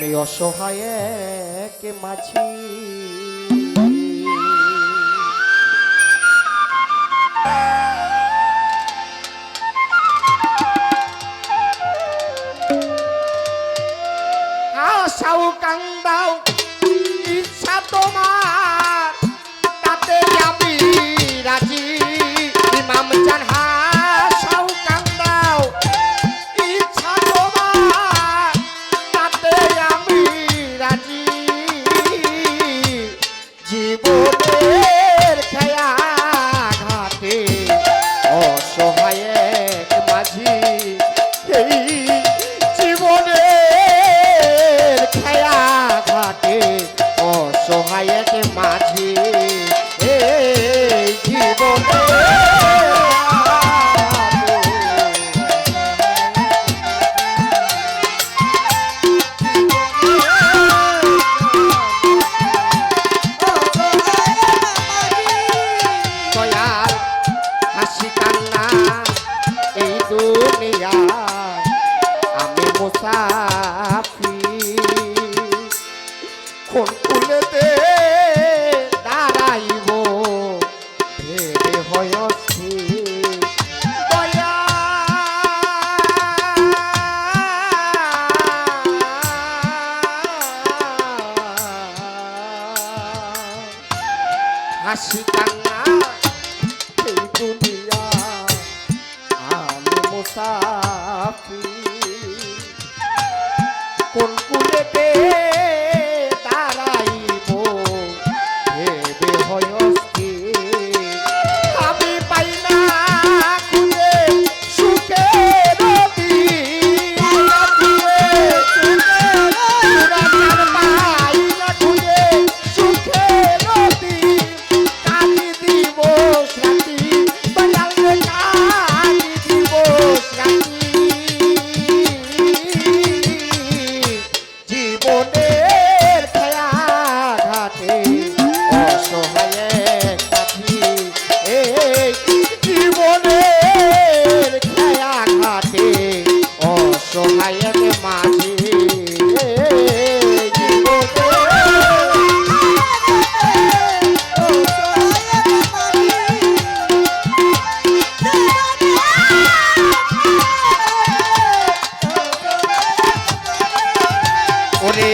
আমি অসহায় এক মাছি sao căng কোন কুলেতে দাঁড়াইব। ভেবে হয় হাসি কান ওরে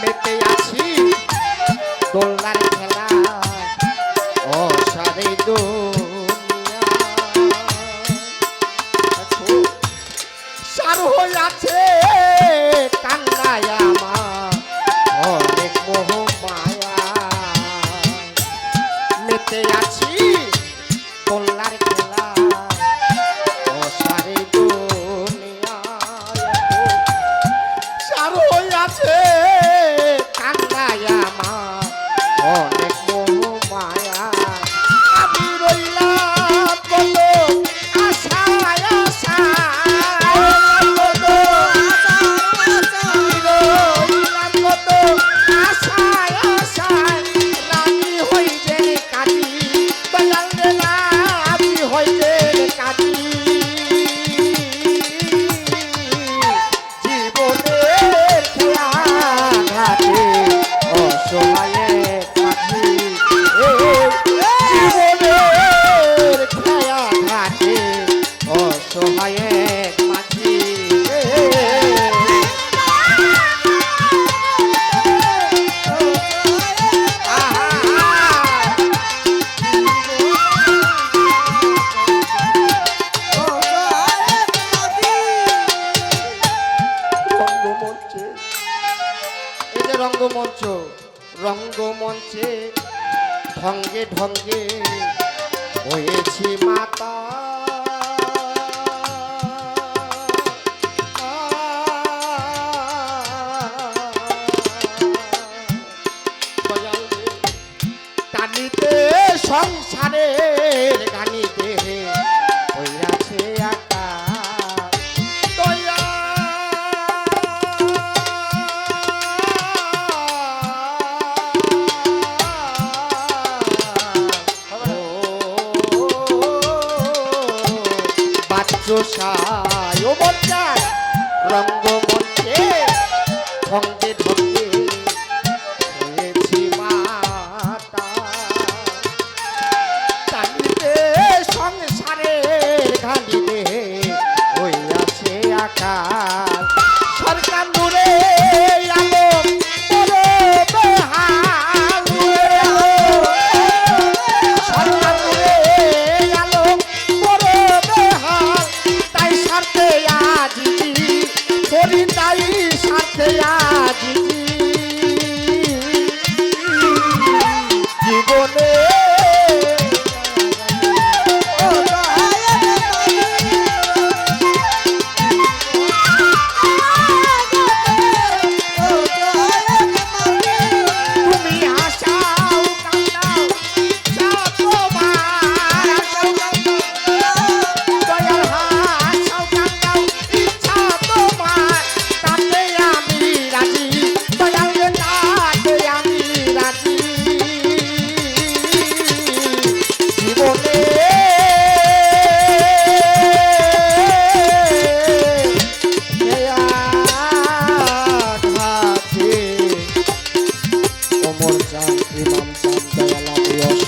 মেতে আসি দোলনার খেলা ও সারে সার হয়ে আছে হচ্ছে? এই যে রঙ্গমঞ্চ রঙ্গমঞ্চে ঢঙ্গে ঢঙ্গে হয়েছি মাতা। সংসারে জোসায় ও বচ্চার রঙ্গ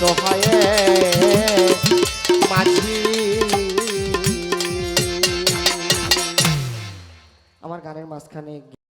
অসহায়